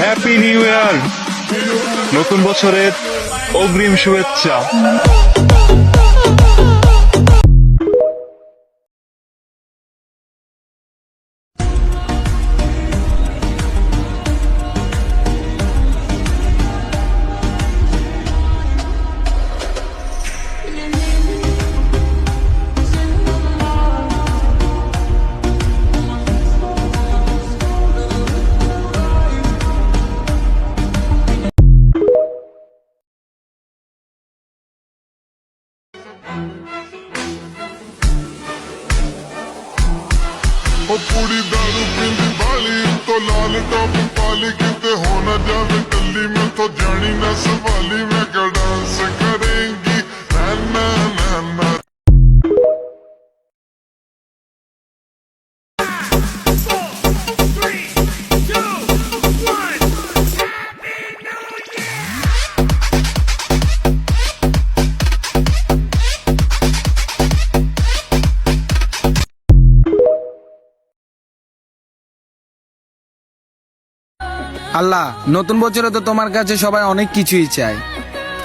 Happy new year নতুন বছরের অগ্রিম শুভেচ্ছা। ਉਹ ਕੁੜੀ ਦਾਰੂ ਪੀਂਦੀ ਵਾਲੀ ਤੋਂ ਲਾਲ ਟੌਪ ਪਾਲੀ ਕਿਤੇ ਹੋ ਨਾ ਜਾਵੇ ਕੱਲੀ ਮੈਥੋਂ ਜਾਣੀ ਨਾ ਸਵਾਲੀ, ਮੈਂ ਕਿਹੜਾ ਡਾਂਸ আল্লাহ, নতুন বছরে তো তোমার কাছে সবাই অনেক কিছুই চায়।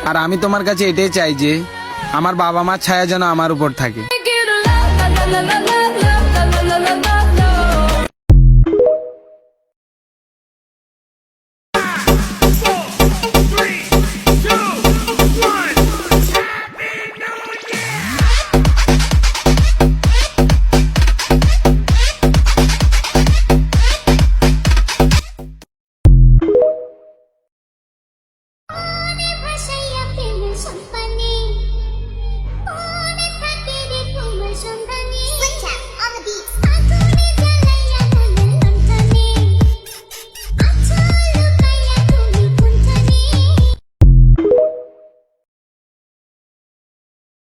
আর আমি তোমার কাছে এটাই চাই যে, আমার বাবা মা ছায়া যেন আমার উপর থাকে।